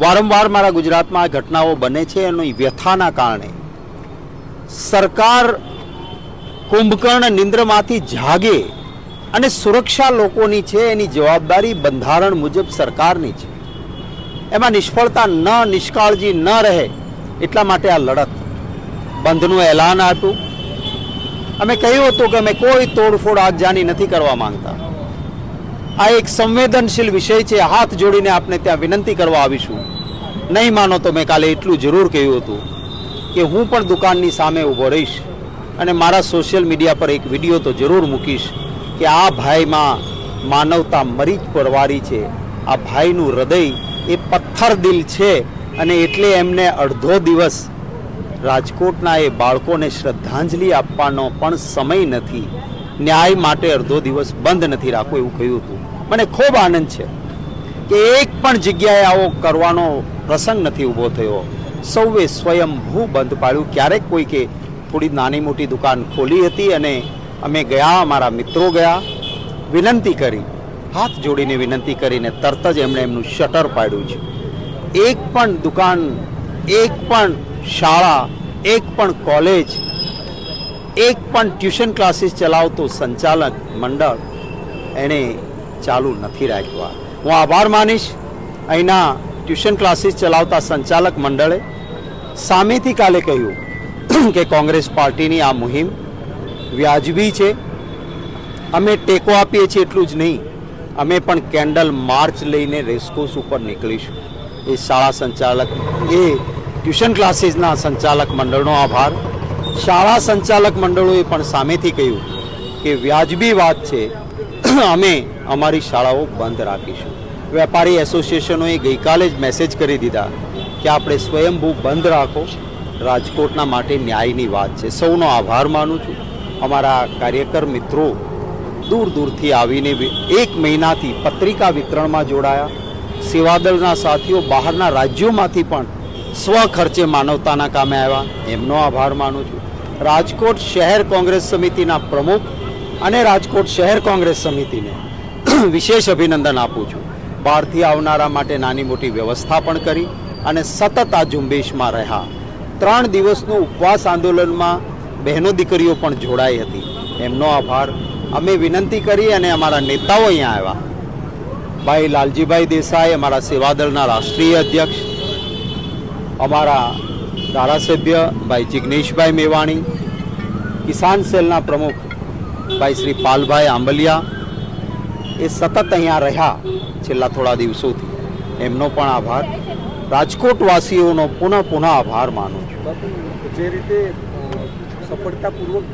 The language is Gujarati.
વારંવાર મારા ગુજરાતમાં આ ઘટનાઓ બને છે એની વ્યથાના કારણે. સરકાર કુંભકર્ણ નિંદ્રમાંથી જાગે અને સુરક્ષા લોકોની છે, એની જવાબદારી બંધારણ મુજબ સરકારની છે. એમાં નિષ્ફળતા ન, નિષ્કાળજી ન રહે એટલા માટે આ લડત. બંધનું એલાન આપ્યું. અમે કહ્યું હતું કે અમે કોઈ તોડફોડ આગજાની નથી કરવા માંગતા. આ એક સંવેદનશીલ વિષય છે. હાથ જોડીને આપને ત્યાં વિનંતી કરવા આવીશું. નહીં માનો તો મેં કાલે એટલું જરૂર કહ્યું હતું કે હું પણ દુકાનની સામે ઊભો રહીશ અને મારા સોશિયલ મીડિયા પર એક વીડિયો તો જરૂર મૂકીશ કે આ ભાઈમાં માનવતા મરી જ પરવારી છે. આ ભાઈનું હૃદય એ પથ્થર દિલ છે અને એટલે એમને અડધો દિવસ રાજકોટના એ બાળકોને શ્રદ્ધાંજલિ આપવાનો પણ સમય નથી. ન્યાય માટે અડધો દિવસ બંધ નથી રાખવો એવું કહ્યું હતું. મને ખૂબ આનંદ છે કે એક પણ જગ્યાએ આવો કરવાનો પ્રસંગ નથી ઊભો થયો. સૌએ સ્વયંભૂ બંધ પાડ્યું. ક્યારેક કોઈ કે થોડી નાની મોટી દુકાન ખોલી હતી અને અમે ગયા, અમારા મિત્રો ગયા, વિનંતી કરી. હાથ જોડીને વિનંતી કરીને તરત જ એમણે એમનું શટર પાડ્યું છે. એક પણ દુકાન, એક પણ શાળા, એક પણ કોલેજ એક પણ ટ્યુશન ક્લાસીસ ચલાવતું સંચાલક મંડળ એણે ચાલુ નથી રાખ્યા. હું આભાર માનીશ. અહીંના ટ્યુશન ક્લાસીસ ચલાવતા સંચાલક મંડળે સામેથી કાલે કહ્યું કે કોંગ્રેસ પાર્ટીની આ મુહિમ વ્યાજબી છે. અમે ટેકો આપીએ છીએ એટલું જ નહીં. અમે પણ કેન્ડલ માર્ચ લઈને રેસકોર્સ ઉપર નીકળીશું. એ શાળા સંચાલક, એ ટ્યુશન ક્લાસીસના સંચાલક મંડળનો આભાર. શાળા સંચાલક મંડળોએ પણ સામેથી કહ્યું કે વ્યાજબી વાત છે, અમે અમારી શાળાઓ બંધ રાખીશું. વેપારી એસોસિએશનોએ ગઈકાલે જ મેસેજ કરી દીધા કે આપણે સ્વયંભૂ બંધ રાખો. રાજકોટના માટે ન્યાયની વાત છે. સૌનો આભાર માનું છું. અમારા કાર્યકર મિત્રો દૂર દૂરથી આવીને એક મહિનાથી પત્રિકા વિતરણમાં જોડાયા. સેવાદળના સાથીઓ બહારના રાજ્યોમાંથી પણ સ્વ ખર્ચે માનવતાના કામે આવ્યા. એમનો આભાર માનું છું. રાજકોટ શહેર કોંગ્રેસ સમિતિના પ્રમુખ અને રાજકોટ શહેર કોંગ્રેસ સમિતિને વિશેષ અભિનંદન આપું છું. બહારથી આવનારા માટે નાની મોટી વ્યવસ્થા પણ કરી અને સતત આ ઝુંબેશમાં રહ્યા. ત્રણ દિવસનું ઉપવાસ આંદોલનમાં બહેનો દીકરીઓ પણ જોડાઈ હતી. એમનો આભાર. અમે વિનંતી કરી અને અમારા નેતાઓ અહીંયા આવ્યા. ભાઈ લાલજીભાઈ દેસાઈ, અમારા સેવાદળના રાષ્ટ્રીય અધ્યક્ષ, અમારા ધારાસભ્ય ભાઈ જિગ્નેશભાઈ મેવાણી, કિસાન સેલના પ્રમુખ ભાઈ શ્રી પાલભાઈ આંબલિયા, એ સતત અહીંયા રહ્યા છેલ્લા થોડા દિવસોથી. એમનો પણ આભાર. રાજકોટવાસીઓનો પુનઃ પુનઃ આભાર માનું છું. જે રીતે સફળતાપૂર્વક